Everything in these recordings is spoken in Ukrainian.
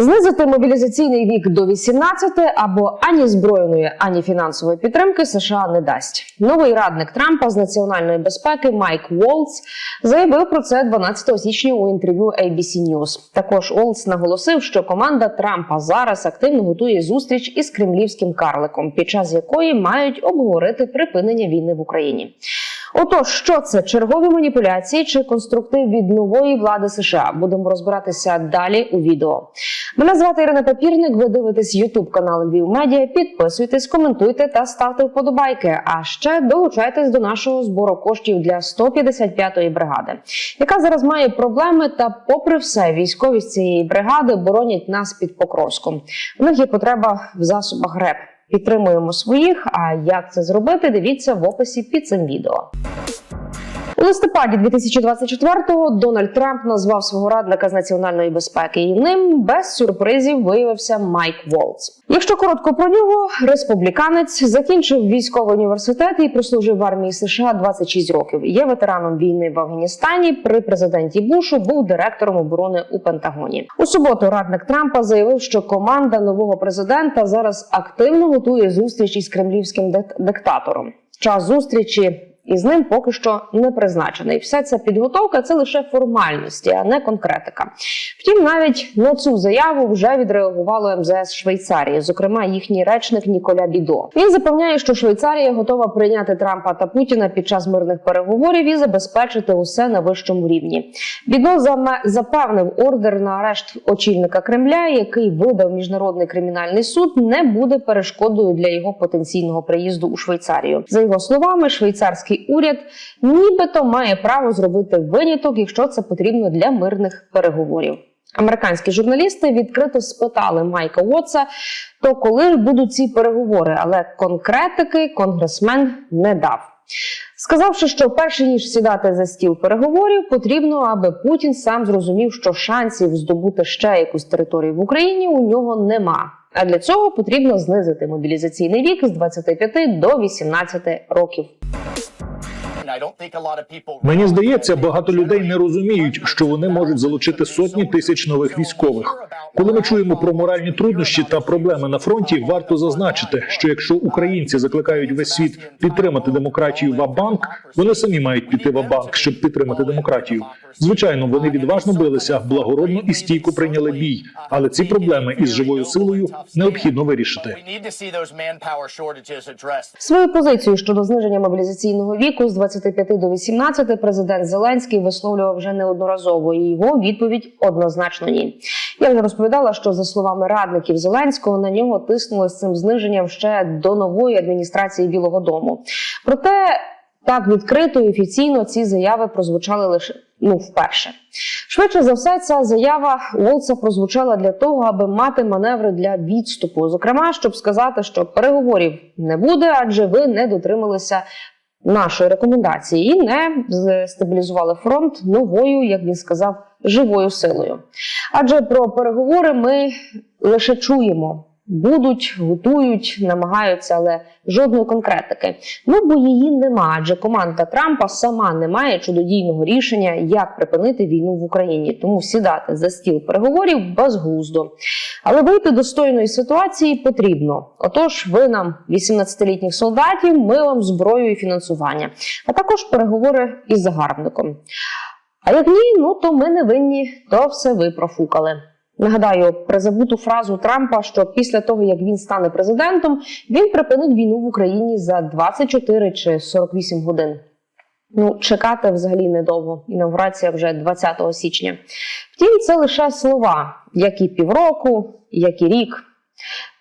Знизити мобілізаційний вік до 18 або ані збройної, ані фінансової підтримки США не дасть. Новий радник Трампа з національної безпеки Майк Волц заявив про це 12 січня у інтерв'ю ABC News. Також Волц наголосив, що команда Трампа зараз активно готує зустріч із кремлівським карликом, під час якої мають обговорити припинення війни в Україні. Отож, що це чергові маніпуляції чи конструктив від нової влади США? Будемо розбиратися далі у відео. Мене звати Ірина Папірник. Ви дивитесь Ютуб канал Львів Медіа. Підписуйтесь, коментуйте та ставте вподобайки. А ще долучайтесь до нашого збору коштів для 155-ї бригади, яка зараз має проблеми. Та, попри все, військові з цієї бригади боронять нас під Покровськом. У них є потреба в засобах ГРЕП. Підтримуємо своїх. А як це зробити? Дивіться в описі під цим відео. У листопаді 2024-го Дональд Трамп назвав свого радника з національної безпеки, і ним без сюрпризів виявився Майк Волц. Якщо коротко про нього, республіканець закінчив військовий університет і прослужив в армії США 26 років. Є ветераном війни в Афганістані. При президенті Бушу був директором оборони у Пентагоні. У суботу радник Трампа заявив, що команда нового президента зараз активно готує зустріч із кремлівським дик- диктатором. Час зустрічі із ним поки що не призначений. Вся ця підготовка це лише формальності, а не конкретика. Втім, навіть на цю заяву вже відреагувало МЗС Швейцарії, зокрема їхній речник Ніколя Бідо. Він запевняє, що Швейцарія готова прийняти Трампа та Путіна під час мирних переговорів і забезпечити усе на вищому рівні. Бідо запевнив ордер на арешт очільника Кремля, який видав міжнародний кримінальний суд, не буде перешкодою для його потенційного приїзду у Швейцарію. За його словами, швейцарський уряд нібито має право зробити виняток, якщо це потрібно для мирних переговорів. Американські журналісти відкрито спитали Майка Уотса, то коли ж будуть ці переговори, але конкретики конгресмен не дав. Сказавши, що перше ніж сідати за стіл переговорів, потрібно, аби Путін сам зрозумів, що шансів здобути ще якусь територію в Україні у нього нема. А для цього потрібно знизити мобілізаційний вік з 25 до 18 років. Мені здається, багато людей не розуміють, що вони можуть залучити сотні тисяч нових військових. Коли ми чуємо про моральні труднощі та проблеми на фронті, варто зазначити, що якщо українці закликають весь світ підтримати демократію в банк вони самі мають піти в банк щоб підтримати демократію. Звичайно, вони відважно билися, благородно і стійко прийняли бій, але ці проблеми із живою силою необхідно вирішити. Свою позицію щодо зниження мобілізаційного віку з 25 до 18 президент Зеленський висловлював вже неодноразово. І його відповідь однозначно ні. Я вже розповідала, що за словами радників Зеленського на нього тиснули з цим зниженням ще до нової адміністрації Білого Дому. Проте так відкрито і офіційно ці заяви прозвучали лише ну вперше. Швидше за все, ця заява Волца прозвучала для того, аби мати маневри для відступу. Зокрема, щоб сказати, що переговорів не буде, адже ви не дотрималися нашої рекомендації і не стабілізували фронт новою, як він сказав, живою силою. Адже про переговори ми лише чуємо. Будуть, готують, намагаються, але жодної конкретики. Ну бо її нема, адже команда Трампа сама не має чудодійного рішення, як припинити війну в Україні. Тому сідати за стіл переговорів безглуздо. Але вийти достойної ситуації потрібно. Отож, ви нам 18-літніх солдатів, ми вам зброю і фінансування, а також переговори із загарбником. А як ні, ну то ми не винні, то все ви профукали. Нагадаю призабуту фразу Трампа, що після того як він стане президентом, він припинить війну в Україні за 24 чи 48 годин. Ну, чекати взагалі недовго. Інаугурація вже 20 січня. Втім, це лише слова, як і півроку, як і рік.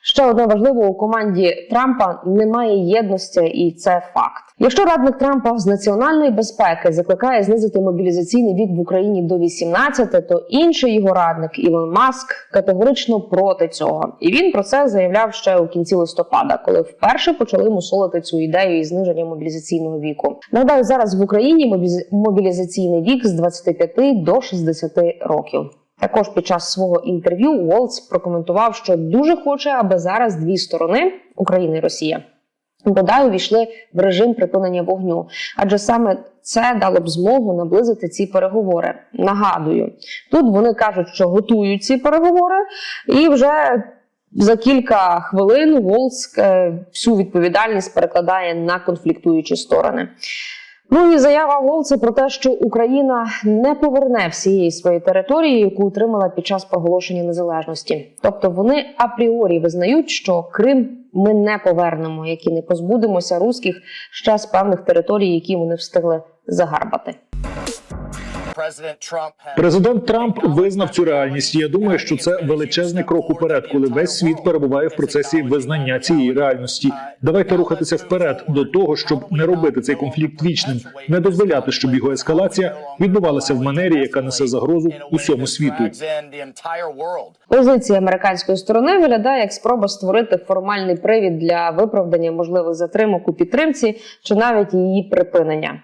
Ще одне важливо у команді Трампа немає єдності, і це факт. Якщо радник Трампа з національної безпеки закликає знизити мобілізаційний вік в Україні до 18, то інший його радник Ілон Маск категорично проти цього. І він про це заявляв ще у кінці листопада, коли вперше почали мусолити цю ідею із зниження мобілізаційного віку. Нагадаю, зараз в Україні мобіліз- мобілізаційний вік з 25 до 60 років. Також під час свого інтерв'ю Уолтс прокоментував, що дуже хоче, аби зараз дві сторони Україна і Росія бодай увійшли в режим припинення вогню, адже саме це дало б змогу наблизити ці переговори. Нагадую, тут вони кажуть, що готують ці переговори, і вже за кілька хвилин Волск е, всю відповідальність перекладає на конфліктуючі сторони. Ну і заява Волца про те, що Україна не поверне всієї своєї території, яку отримала під час проголошення незалежності. Тобто вони апріорі визнають, що Крим ми не повернемо, які не позбудемося руських ще з певних територій, які вони встигли загарбати. Президент Трамп визнав цю реальність. Я думаю, що це величезний крок уперед, коли весь світ перебуває в процесі визнання цієї реальності. Давайте рухатися вперед до того, щоб не робити цей конфлікт вічним, не дозволяти, щоб його ескалація відбувалася в манері, яка несе загрозу усьому світу. Позиція американської сторони виглядає як спроба створити формальний привід для виправдання можливих затримок у підтримці чи навіть її припинення.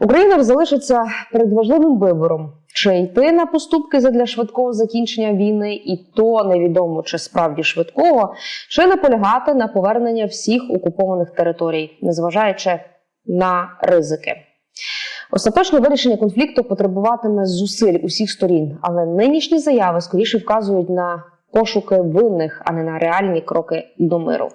Україна залишиться перед важливим вибором: чи йти на поступки задля швидкого закінчення війни, і то невідомо чи справді швидкого, чи наполягати на повернення всіх окупованих територій, незважаючи на ризики. Остаточне вирішення конфлікту потребуватиме зусиль усіх сторін, але нинішні заяви скоріше вказують на пошуки винних, а не на реальні кроки до миру.